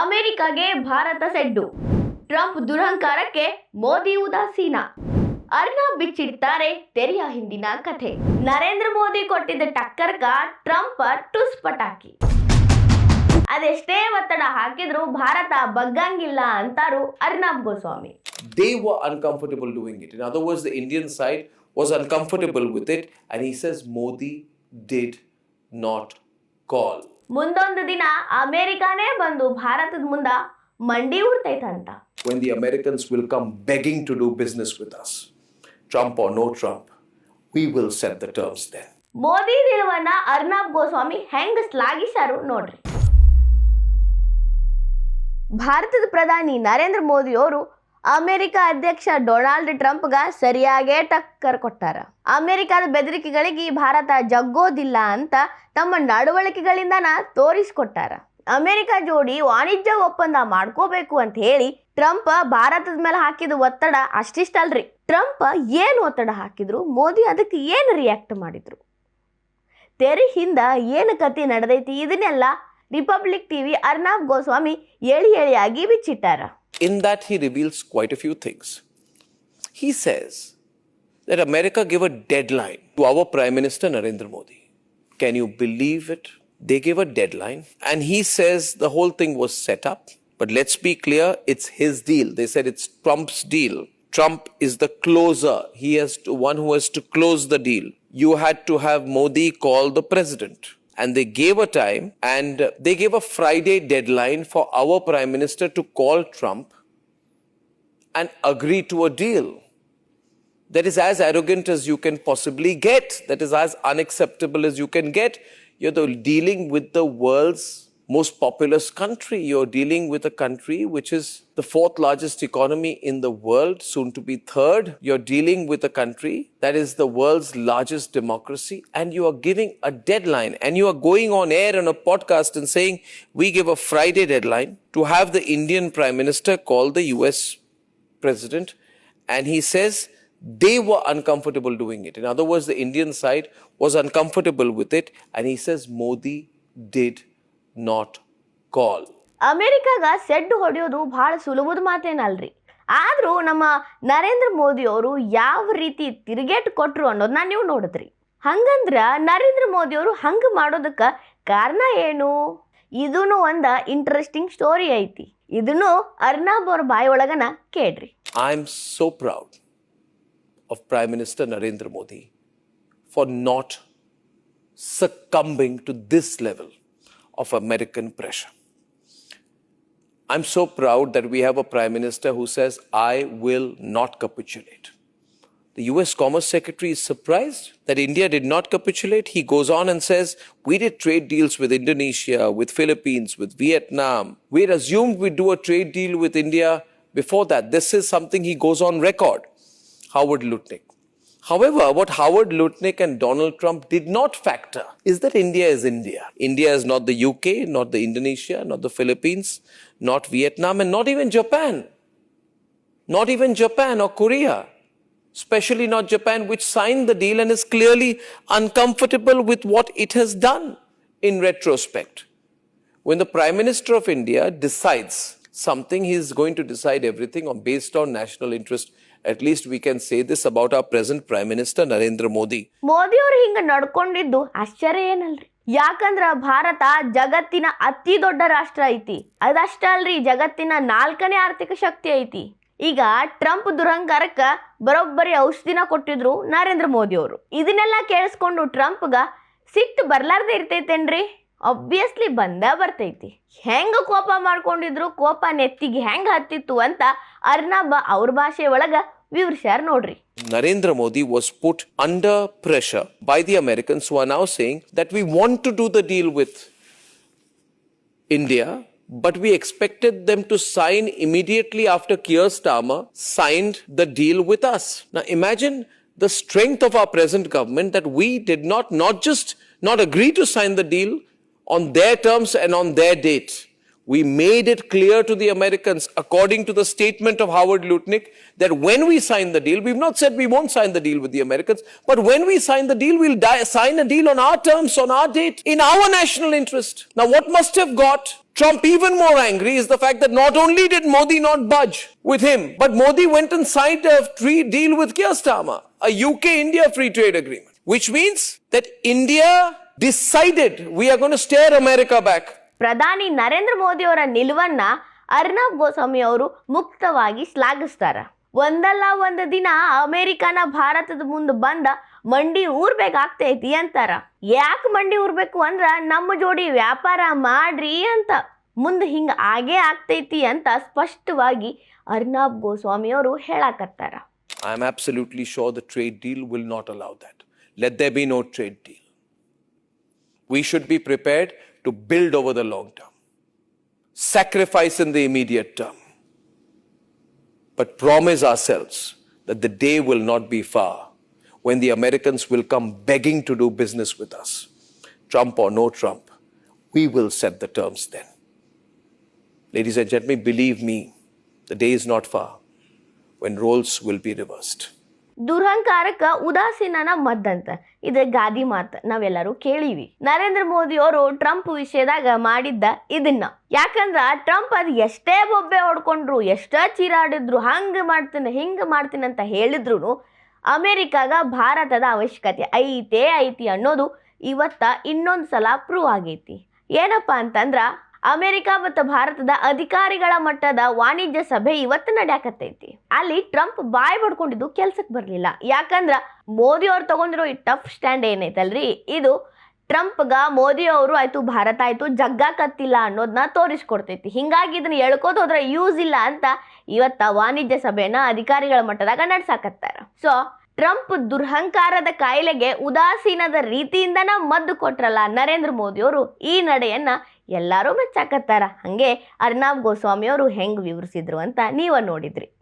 ಅಮೆರಿಕಾಗೆ ಭಾರತ ಸೆಡ್ಡು. ಟ್ರಂಪ್ ದುರಹಂಕಾರಕ್ಕೆ ಮೋದಿ ಉದಾಸೀನ. ಅರ್ನಾ ಬಿಚ್ಚಿಡ್ತಾರೆ ತೆರೆಯ ಹಿಂದಿನ ಕಥೆ. ನರೇಂದ್ರ ಮೋದಿ ಕೊಟ್ಟಿದ್ದ ಟಕ್ಕರ್ಗ ಟ್ರಂಪ್ ಟುಸ್ ಪಟಾಕಿ. ಅದೆಷ್ಟೇ ಒತ್ತಡ ಹಾಕಿದ್ರು ಭಾರತ ಬಗ್ಗಂಗಿಲ್ಲ ಅಂತಾರು Arnab Goswami. They were uncomfortable doing it In other words, Indian Indian was was uncomfortable it and he says Modi did not call. ಮುಂದೊಂದು ದಿನ ಅಮೆರಿಕಾನೇ ಬಂದು ಭಾರತದ ಮುಂದ ಮಂಡಿ ಉಡ್ತೈತಂತ When the Americans will come begging to do business with us, Trump or no Trump, we will set the terms then. Modi ನಿಲುವನ್ನ Arnab Goswami ಹೆಂಗ್ ಶ್ಲಾಘಿಸ್ಯಾರು ನೋಡ್ರಿ. ಭಾರತದ ಪ್ರಧಾನಿ ನರೇಂದ್ರ ಮೋದಿ ಅವರು ಅಮೆರಿಕ ಅಧ್ಯಕ್ಷ ಡೊನಾಲ್ಡ್ ಟ್ರಂಪ್ಗ ಸರಿಯಾಗೇ ಟಕ್ಕರ್ ಕೊಟ್ಟಾರ. ಅಮೆರಿಕದ ಬೆದರಿಕೆಗಳಿಗೆ ಭಾರತ ಜಗ್ಗೋದಿಲ್ಲ ಅಂತ ತಮ್ಮ ನಡವಳಿಕೆಗಳಿಂದನ ತೋರಿಸ್ಕೊಟ್ಟಾರ. ಅಮೆರಿಕ ಜೋಡಿ ವಾಣಿಜ್ಯ ಒಪ್ಪಂದ ಮಾಡ್ಕೋಬೇಕು ಅಂತ ಹೇಳಿ ಟ್ರಂಪ್ ಭಾರತದ ಮೇಲೆ ಹಾಕಿದ ಒತ್ತಡ ಅಷ್ಟಿಷ್ಟಲ್ರಿ. ಟ್ರಂಪ್ ಏನು ಒತ್ತಡ ಹಾಕಿದ್ರು? ಮೋದಿ ಅದಕ್ಕೆ ಏನು ರಿಯಾಕ್ಟ್ ಮಾಡಿದ್ರು? ತೆರಿ ಹಿಂದ ಏನು ಕತೆ ನಡೆದೈತಿ? ಇದನ್ನೆಲ್ಲ ರಿಪಬ್ಲಿಕ್ ಟಿವಿ ಅರ್ನಾಬ್ ಗೋಸ್ವಾಮಿ ಎಳಿ ಎಳಿಯಾಗಿ ಬಿಚ್ಚಿಟ್ಟಾರ in that he reveals quite a few things he says that America gave a deadline to our Prime Minister Narendra Modi. Can you believe it? They gave a deadline, and he says the whole thing was set up. But let's be clear, it's his deal. They said it's Trump's deal. Trump is the closer. He has to, one who has to close the deal. You had to have Modi call the president. And they gave a time and they gave a Friday deadline for our Prime Minister to call Trump and agree to a deal that is as arrogant as you can possibly get, that is as unacceptable as you can get. You're dealing with the world's most populous country. You're dealing with a country which is the fourth largest economy in the world, soon to be third. You're dealing with a country that is the world's largest democracy, and you are giving a deadline. And you are going on air on a podcast and saying, We give a Friday deadline to have the Indian Prime Minister call the US president, and he says they were uncomfortable doing it. In other words, the Indian side was uncomfortable with it, and he says Modi did not call. ಅಮೆರಿಕಾಗ ಸೆಡ್ ಹೊಡೆಯೋದು ಬಹಳ ಸುಲಭದ ಮಾತೇನಲ್ರಿ? ಆದರೂ ನಮ್ಮ ನರೇಂದ್ರ ಮೋದಿ ಅವರು ಯಾವ ರೀತಿ ತಿರುಗೇಟ್ ಕೊಟ್ರು ಅನ್ನೋದನ್ನ ನೀವು ನೋಡಿದ್ರಿ. ಹಂಗಂದ್ರ ನರೇಂದ್ರ ಮೋದಿ ಅವರು ಹಂಗೆ ಮಾಡೋದಕ್ಕೆ ಕಾರಣ ಏನು? ಇದೂ ಒಂದು ಇಂಟ್ರೆಸ್ಟಿಂಗ್ ಸ್ಟೋರಿ ಐತಿ. ಇದನ್ನು ಅರ್ನಾಬ್ ಅವ್ರ ಬಾಯಿ ಒಳಗನ ಕೇಳ್ರಿ. I am so proud. Of Prime Minister Narendra Modi for not succumbing to this level of American pressure. I'm so proud that we have a Prime Minister who says, I will not capitulate. The US Commerce Secretary is surprised that India did not capitulate. He goes on and says, We did trade deals with Indonesia, with Philippines, with Vietnam. We had assumed we'd do a trade deal with India before that. This is something he goes on record. Howard Lutnick. However, what Howard Lutnick and Donald Trump did not factor is that India is India. India is not the UK, not the Indonesia, not the Philippines, not Vietnam, and not even Japan. Not even Japan or Korea. Especially not Japan, which signed the deal and is clearly uncomfortable with what it has done in retrospect. When the Prime Minister of India decides something, he is going to decide everything on, based on national interest. At least we can say this about our present prime minister Narendra Modi Modi ಅವರು ಹಿಂಗ ನಡ್ಕೊಂಡಿದ್ದು ಆಶ್ಚರ್ಯ ಏನಲ್ರಿ? ಯಾಕಂದ್ರ ಭಾರತ ಜಗತ್ತಿನ ಅತಿ ದೊಡ್ಡ ರಾಷ್ಟ್ರ ಐತಿ. ಅದಷ್ಟ ಅಲ್ರಿ ಜಗತ್ತಿನ ನಾಲ್ಕನೇ ಆರ್ಥಿಕ ಶಕ್ತಿ ಐತಿ. ಈಗ ಟ್ರಂಪ್ ದುರಹಂಕಾರಕ್ಕ ಬರೋಬ್ಬರಿ ಔಷಧಿನ ಕೊಟ್ಟಿದ್ರು ನರೇಂದ್ರ ಮೋದಿ ಅವರು. ಇದನ್ನೆಲ್ಲ ಕೇಳಿಸ್ಕೊಂಡು ಟ್ರಂಪ್ಗ ಸಿಟ್ಟು ಬರ್ಲಾರ್ದೆ ಇರ್ತೈತೇನ್ರಿ? ಅಬ್ವಿಯಸ್ಲಿ ಬಂದ ಬರ್ತೈತಿ. ಹೆಂಗ ಕೋಪ ಮಾಡ್ಕೊಂಡಿದ್ರು? ಕೋಪ ನೆತ್ತಿಗೆ ಹೆಂಗ ಹತ್ತಿತ್ತು ಅಂತ ಅರ್ನಬ್ ಅವ್ರ ಭಾಷೆ ಒಳಗ ವಿವರಿಸ್ಯಾರ ನೋಡ್ರಿ Narendra Modi was put under pressure by the Americans who are now saying that we want to do the deal with India, but we expected them to sign immediately after Keir Starmer signed the deal with us. Now imagine the strength of our present government that we did not not just not agree to sign the deal on their terms and on their date. we made it clear to the Americans, according to the statement of Howard Lutnick, that when we sign the deal, we've not said we won't sign the deal with the Americans, but when we sign the deal, we'll sign a deal on our terms, on our date, in our national interest. Now, what must have got Trump even more angry is the fact that not only did Modi not budge with him, but Modi went and signed a free deal with Keir Starmer, a UK-India free trade agreement, which means that India decided we are going to stare America back. ಪ್ರಧಾನಿ ನರೇಂದ್ರ ಮೋದಿಯವರ ನಿಲುವನ್ನ ಅರ್ನಬ್ ಗೋಸ್ವಾಮಿ ಅವರು ಮುಕ್ತವಾಗಿ ಶ್ಲಾಘಿಸ್ತಾರ. ಒಂದಲ್ಲ ಒಂದು ದಿನ ಅಮೇರಿಕಾನ ಭಾರತದ ಮುಂದೆ ಬಂದ ಮಂಡಿ ಊರ್ಬೇಕಾಗ್ತೈತಿ ಅಂತಾರ. ಯಾಕೆ ಮಂಡಿ ಊರ್ಬೇಕು ಅಂದ್ರ ನಮ್ಮ ಜೋಡಿ ವ್ಯಾಪಾರ ಮಾಡ್ರಿ ಅಂತ. ಮುಂದೆ ಹಿಂಗ ಆಗೇ ಆಗ್ತೈತಿ ಅಂತ ಸ್ಪಷ್ಟವಾಗಿ ಅರ್ನಬ್ ಗೋಸ್ವಾಮಿ ಅವರು ಹೇಳಾಕತ್ತಾರ. I am absolutely sure the trade deal will not allow that let they be no trade deal we should be prepared to build over the long term, sacrifice in the immediate term, but promise ourselves that the day will not be far when the Americans will come begging to do business with us. Trump or no Trump, we will set the terms then. Ladies and gentlemen, believe me, the day is not far when roles will be reversed. ದುರಹಂಕಾರಕ್ಕ ಉದಾಸೀನನ ಮದ್ದಂತ. ಇದು ಗಾದಿ ಮಾತು ನಾವೆಲ್ಲರೂ ಕೇಳೀವಿ. ನರೇಂದ್ರ ಮೋದಿ ಅವರು Trump ವಿಷಯದಾಗ ಮಾಡಿದ್ದ ಇದನ್ನ. ಯಾಕಂದ್ರ ಟ್ರಂಪ್ ಅದು ಎಷ್ಟೇ ಬೊಬ್ಬೆ ಹೊಡ್ಕೊಂಡ್ರು, ಎಷ್ಟೇ ಚೀರಾಡಿದ್ರು, ಹಂಗ ಮಾಡ್ತೀನಿ, ಹಿಂಗ ಮಾಡ್ತೀನಿ ಅಂತ ಹೇಳಿದ್ರು ಅಮೆರಿಕಾಗ ಭಾರತದ ಅವಶ್ಯಕತೆ ಐತೆ ಐತಿ ಅನ್ನೋದು ಇವತ್ತ ಇನ್ನೊಂದು ಸಲ ಪ್ರೂವ್ ಆಗೈತಿ. ಏನಪ್ಪಾ ಅಂತಂದ್ರ ಅಮೆರಿಕ ಮತ್ತು ಭಾರತದ ಅಧಿಕಾರಿಗಳ ಮಟ್ಟದ ವಾಣಿಜ್ಯ ಸಭೆ ಇವತ್ತು ನಡ್ಯಾಕತ್ತೈತಿ. ಅಲ್ಲಿ ಟ್ರಂಪ್ ಬಾಯ್ ಬಡ್ಕೊಂಡಿದ್ದು ಕೆಲ್ಸಕ್ಕೆ ಬರಲಿಲ್ಲ. ಯಾಕಂದ್ರೆ ಮೋದಿ ಅವ್ರು ತಗೊಂಡಿರೋ ಈ ಟಫ್ ಸ್ಟ್ಯಾಂಡ್ ಏನೈತಲ್ರಿ? ಇದು ಟ್ರಂಪ್ಗ ಮೋದಿ ಅವರು ಆಯ್ತು, ಭಾರತ ಆಯ್ತು ಜಗ್ಗಾಕತ್ತಿಲ್ಲ ಅನ್ನೋದನ್ನ ತೋರಿಸ್ಕೊಡ್ತೈತಿ. ಹಿಂಗಾಗಿ ಇದನ್ನ ಎಳ್ಕೋದು ಹೋದ್ರೆ ಯೂಸ್ ಇಲ್ಲ ಅಂತ ಇವತ್ತ ವಾಣಿಜ್ಯ ಸಭೆನ ಅಧಿಕಾರಿಗಳ ಮಟ್ಟದಾಗ ನಡ್ಸಾಕತ್ತಾರ. ಸೊ ಟ್ರಂಪ್ ದುರ್ಹಂಕಾರದ ಕಾಯಿಲೆಗೆ ಉದಾಸೀನದ ರೀತಿಯಿಂದನ ಮದ್ದು ಕೊಟ್ರಲ್ಲ ನರೇಂದ್ರ ಮೋದಿ ಅವರು ಈ ನಡೆಯನ್ನ ಎಲ್ಲರೂ ಮೆಚ್ಚಾಕತ್ತಾರ. ಹಾಗೆ ಅರ್ನಾಬ್ ಗೋಸ್ವಾಮಿಯವರು ಹೆಂಗೆ ವಿವರಿಸಿದ್ರು ಅಂತ ನೀವ ನೋಡಿದ್ರಿ.